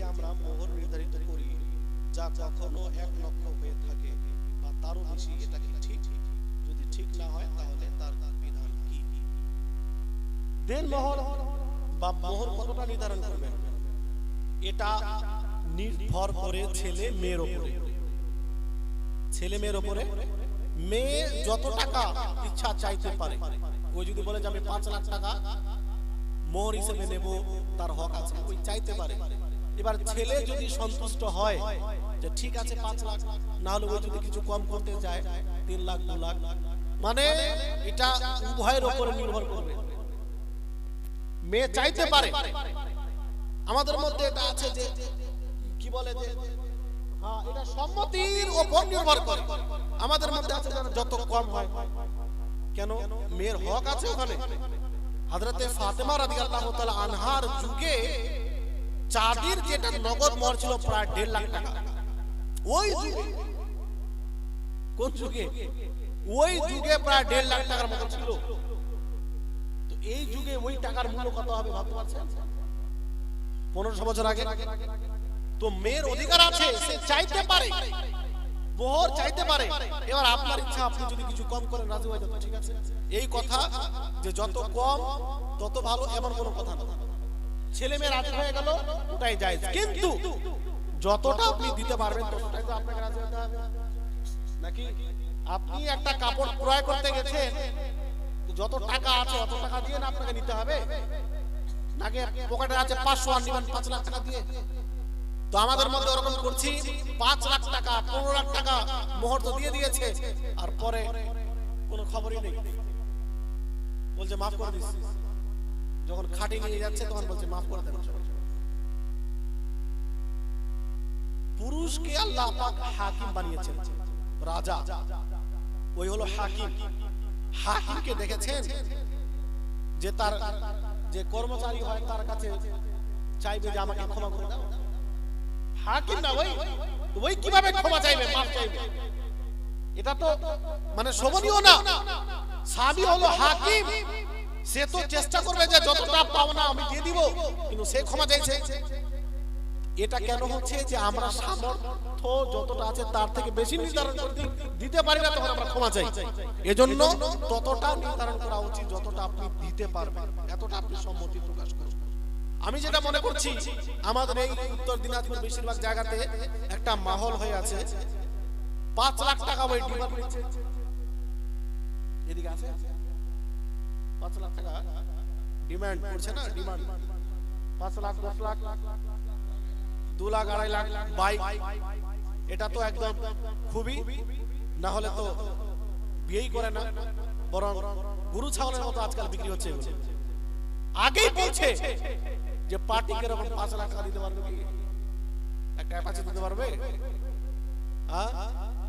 যে আমরা মোহর নির্ধারিত করি, যা কখনো এক লক্ষ হয়ে থাকে বা তারও বেশি, এটা কি ঠিক? যদি ঠিক না হয়, তাহলে তার বিধান কি? দেন মোহর, বা মোহর কতটা নির্ধারণ করবেন? এটা নির্ভর করে ছেলে মেয়ের উপরে ছেলে মেয়ের উপরে মেয়ে যত টাকা ইচ্ছা চাইতে পারে ওই যদি বলে যে আমি পাঁচ লাখ টাকা মোহর হিসেবে নেব, তার হক আছে। ওই চাইতে পারে। এবার ছেলে যদি সন্তুষ্ট হয় যে ঠিক আছে পাঁচ লাখ না হলে যদি কিছু কম করতে যায় তিন লাখ, দু লাখ মানে এটা উভয়ের উপরে নির্ভর করবে। মেয়ে চাইতে পারে। আমাদের মধ্যে এটা আছে যে, কি বলে যে হ্যাঁ এটা সম্মতির উপর নির্ভর করে। আমাদের মধ্যে আছে যত কম হয়। কেন? মেয়ের হক আছে ওখানে। হযরতে ফাতেমা রাদিয়াল্লাহু তাআলা আনহার যুগে চাঁদির যেটা নগদ মর ছিল প্রায় দেড় লাখ টাকা। ওই কোন যুগে? ওই যুগে প্রায় দেড় লাখ টাকার মতো ছিল। তো এই যুগে ওই টাকার মূল্য কত হবে ভাবতে পারছেন? পনেরোশো বছর আগে। তো মেয়ের অধিকার আছে, সে চাইতে পারে। মোহর চাইতে পারে। এবার আপনার ইচ্ছা, আপনি যদি কিছু কম করেন, রাজি হয়ে যাবেন, ঠিক আছে? এই কথা যে যত কম, তত ভালো, এমন কোনো কথা না। ছেলে মেয়ে রাজি হয়ে গেল ওটাই যায় কিন্তু যতটা আপনি দিতে পারবেন ততটাই তো আপনাকে রাজি হতে হবে। নাকি? আপনি একটা কাপড় ক্রয় করতে গেছেন যত টাকা আছে অত টাকা দিয়ে না আপনাকে নিতে হবে? নাকি পকেটে আছে পাঁচশো আর নিবেন পাঁচ লাখ টাকা দিয়ে? তো আমাদের মধ্যে ওরকম করছি পাঁচ লাখ টাকা পনেরো লাখ টাকা মোহর তো দিয়ে দিয়েছে আর পরে কোনো খবরই নেই। বলছে মাফ করে দিস। যখন খাটি নিয়ে যাচ্ছে, তখন বলছে, মাফ করে দেন পুরুষকে আল্লাহ পাক হাকিম বানিয়েছেন। রাজা, ওই হলো হাকিম। হাকিমকে দেখেছেন যে তার, যে কর্মচারী হয়, তার কাছে চাইবে যে আমাকে ক্ষমা করে দাও। হাকিম না, ওই ওই কীভাবে ক্ষমা চাইবে, মাফ চাইবে? এটা তো মানে শোভনীয় না। সাবি হলো হাকিম। সে তো চেষ্টা করবে যে যতটা পাওনা আমি দিয়ে দিব, কিন্তু সে ক্ষমা চাইছে। এটা কেন হচ্ছে যে আমরা সামর্থ্য যতটা আছে তার থেকে বেশি নির্ধারণ করে দিই- দিতে পারি না তখন আমরা ক্ষমা চাই। এজন্য ততটা নির্ধারণ করা উচিত যতটা আপনি দিতে পারবেন, এতটা আপনি সম্মতি প্রকাশ করুন। আমি যেটা মনে করছি, আমাদের এই উত্তর দিনাজপুর বেশিরভাগ জায়গাতে একটা মাহল হয়ে আছে। পাঁচ লাখ টাকা ওই ডিমান্ড এদিকে আছে? পাঁচ লাখ টাকা ডিমান্ড করছে না? ডিমান্ড পাঁচ লাখ, দশ লাখ, দু লাখ, আড়াই লাখ বাইক এটা তো একদম খুবই, না হলে তো বিয়েই করে না, বরং গরু ছাগলের মতো আজকাল বিক্রি হচ্ছে আগেই বলছে যে পার্টি কীরকম পাঁচ লাখ টাকা দিতে পারবে একটা অ্যাপাচি দিতে পারবে?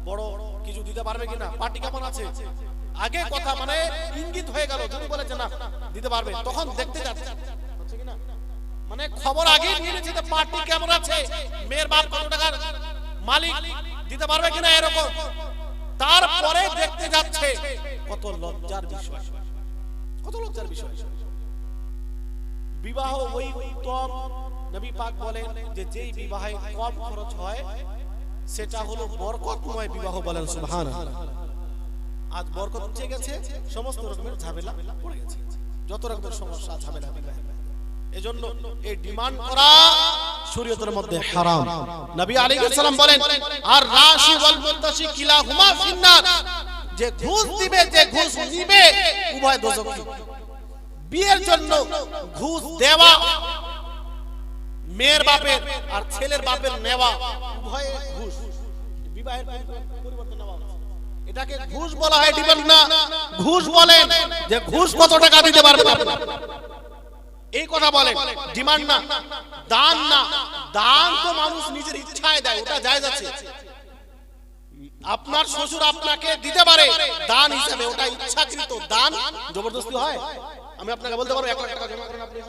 বড় কিছু দিতে পারবে কিনা? পার্টি কেমন আছে? আগে কথা মানে ইঙ্গিত হয়ে গেল যদি বলেছে না, দিতে পারবে। তখন দেখতে যাচ্ছে। মানে খবর আগে নিয়ে নিয়েছে যে পার্টি কেমন আছে, মেয়ের বাপ কত টাকার মালিক, দিতে পারবে কিনা এরকম। তারপরে দেখতে যাচ্ছে, কত লজ্জার বিষয়। কত লজ্জার বিষয়। বিবাহ ওই উত্তম নবী পাক বলেন যে যেই বিবাহে কম খরচ হয়, সেটা হলো বরকতময় বিবাহ বলেন, সুবহানাল্লাহ। আজ বরকত উঠে গেছে, সমস্ত রকমের ঝামেলা পড়ে গেছে। যত রকমের সমস্যা, ঝামেলা এজন্য এই ডিমান্ড করা শরীয়তের মধ্যে হারাম। নবী বলেন, আর রাশি ওয়াল কিলাহুমা ফিন্নার। যে ঘুষ দিবে, যে ঘুষ নিবে, উভয় বিয়ের জন্য ঘুষ দেওয়া, মেয়ের বাপের আর ছেলের বাপের নেওয়া, উভয়ে ঘুষ। বিবাহের পরিবর্তন নেওয়া। এটাকে ঘুষ বলা হয় ডিমান্ড না। ঘুষ বলেন যে ঘুষ কত টাকা দিতে পারবে। এই কথা বলেন, ডিমান্ড না, দান না। দান তো মানুষ নিজের ইচ্ছায় দেয়, ওটা জায়েজ আছে। আপনার শ্বশুর আপনাকে দিতে পারে, দান হিসাবে, ওটা ইচ্ছাকৃত দান। জবরদস্তি হয়। আমি আপনাকে বলতে পারব, এক লাখ টাকা জমা করেন আপনি।